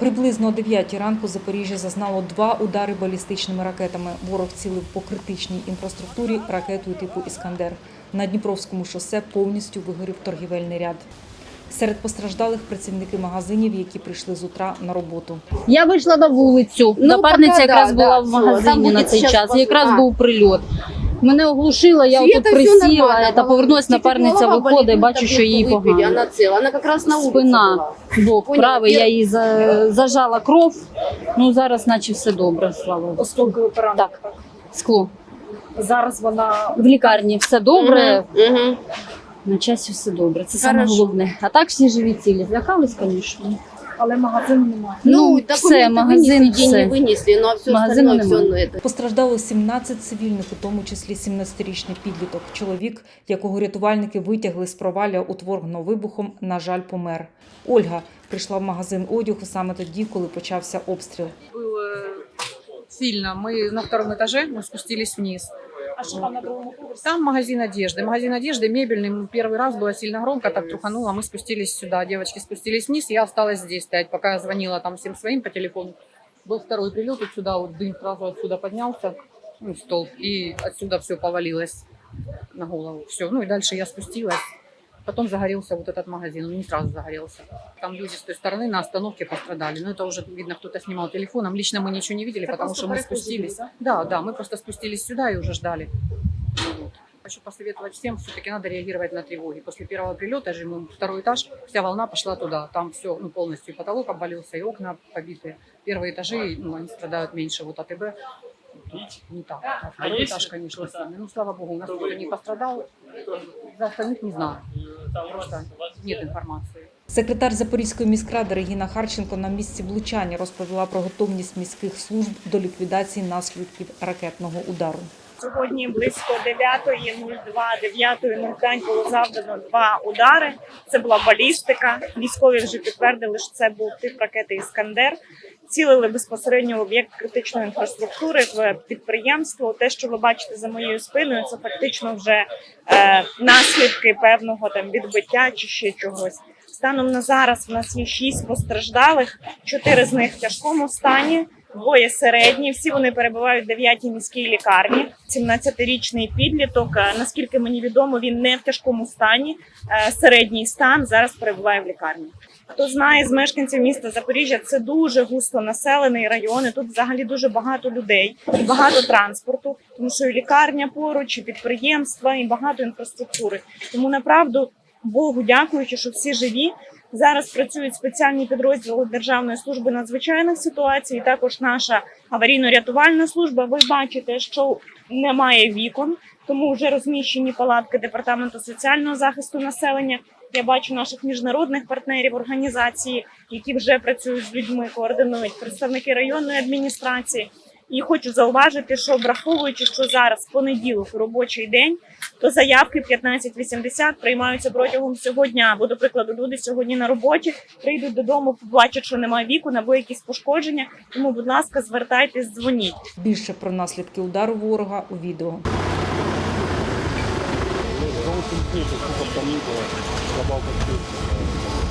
Приблизно о 9 ранку Запоріжжя зазнало два удари балістичними ракетами. Ворог цілив по критичній інфраструктурі ракетою типу Іскандер. На Дніпровському шосе повністю вигорів торгівельний ряд. Серед постраждалих працівники магазинів, які прийшли з утра на роботу. Я вийшла на вулицю. Ну, Напарниця пока якраз да, була да, в магазині на цей час. Якраз а. був прильот. Мене оглушило, я Света, отут присіла та повернулась, напарниця виходить, бачу, що таблетку погано. Вона ціла, вона якраз на Спина, бок Поняла, правий, я- за- зажала кров. Ну зараз наче все добре, слава Богу. Оскільки ви поранені. Так. Скло. Зараз вона В лікарні все добре, на часі все добре. Це саме Хорошо. головне. А так всі живі цілі. Злякались, звісно але магазину немає. Ну, документы все, магазин, вынесли, деньги все. вынесли, ну а все Магазину остальное, все, немає. ну это. Постраждало 17 цивільних, у тому числі 17-річний підліток. Чоловік, якого рятувальники витягли з провалля, утвореного вибухом, на жаль, помер. Ольга прийшла в магазин одягу саме тоді, коли почався обстріл. было сильно. Мы на втором этаже, мы спустились вниз. А що там на другому поверсі? Там магазин одежды. Магазин одежды мебельный. Первый раз было сильно громко, так трухануло. Мы спустились сюда. Девочки спустились вниз. Я осталась здесь стоять, пока я звонила там всем своим по телефону. Был второй прилет вот сюда, вот дым сразу отсюда поднялся, ну, столб, и отсюда все повалилось на голову. Все, ну и дальше я спустилась. Потом загорелся вот этот магазин, он не сразу загорелся. Там люди с той стороны на остановке пострадали. Но это уже, видно, кто-то снимал телефоном. Лично мы ничего не видели, Це потому что мы спустились. були, Да, да, мы просто спустились сюда и уже ждали. Вот. Хочу посоветовать всем, все-таки надо реагировать на тревоги. После первого прилета же мы второй этаж, вся волна пошла туда. Там все, ну, полностью и потолок обвалился, и окна побиты. Первые этажи, ну, они страдают меньше. Вот АТБ тут не так. А второй этаж, конечно, сильный. Ну, слава богу, у нас никто не пострадал. За остальных не знаю. Просто нет информации. Секретар Запорізької міськради Регіна Харченко на місці влучання розповіла про готовність міських служб до ліквідації наслідків ракетного удару. Сьогодні близько 9.02, 9.05 було завдано два удари. Це була балістика. Військові вже підтвердили, що це був тип ракети Іскандер. Цілили безпосередньо в об'єкт критичної інфраструктури в підприємство. Те, що ви бачите за моєю спиною, це фактично вже е, наслідки певного там відбиття чи ще чогось. Станом на зараз в нас є шість постраждалих, чотири з них в тяжкому стані. Двоє середні, всі вони перебувають в 9-й міській лікарні. 17-річний підліток, е, наскільки мені відомо, він не в тяжкому стані. Е, Середній стан зараз перебуває в лікарні. Хто знає з мешканців міста Запоріжжя, це дуже густо населений район. і Тут взагалі дуже багато людей і багато транспорту, тому що і лікарня поруч, і підприємства, і багато інфраструктури. Тому направду Богу дякуючи, що всі живі. Зараз працюють спеціальні підрозділи Державної служби надзвичайних ситуацій, також наша аварійно-рятувальна служба. Ви бачите, що немає вікон, тому вже розміщені палатки департаменту соціального захисту населення. Я бачу наших міжнародних партнерів організації, які вже працюють з людьми, координують представники районної адміністрації. І хочу зауважити, що враховуючи, що зараз понеділок робочий день, то заявки 1580 приймаються протягом всього дня. Бо, до прикладу, люди сьогодні на роботі прийдуть додому, побачать, що немає вікон або якісь пошкодження. Тому, будь ласка, звертайтесь, дзвоніть. Більше про наслідки удару ворога у відео. Ну, в желтом цвете, сколько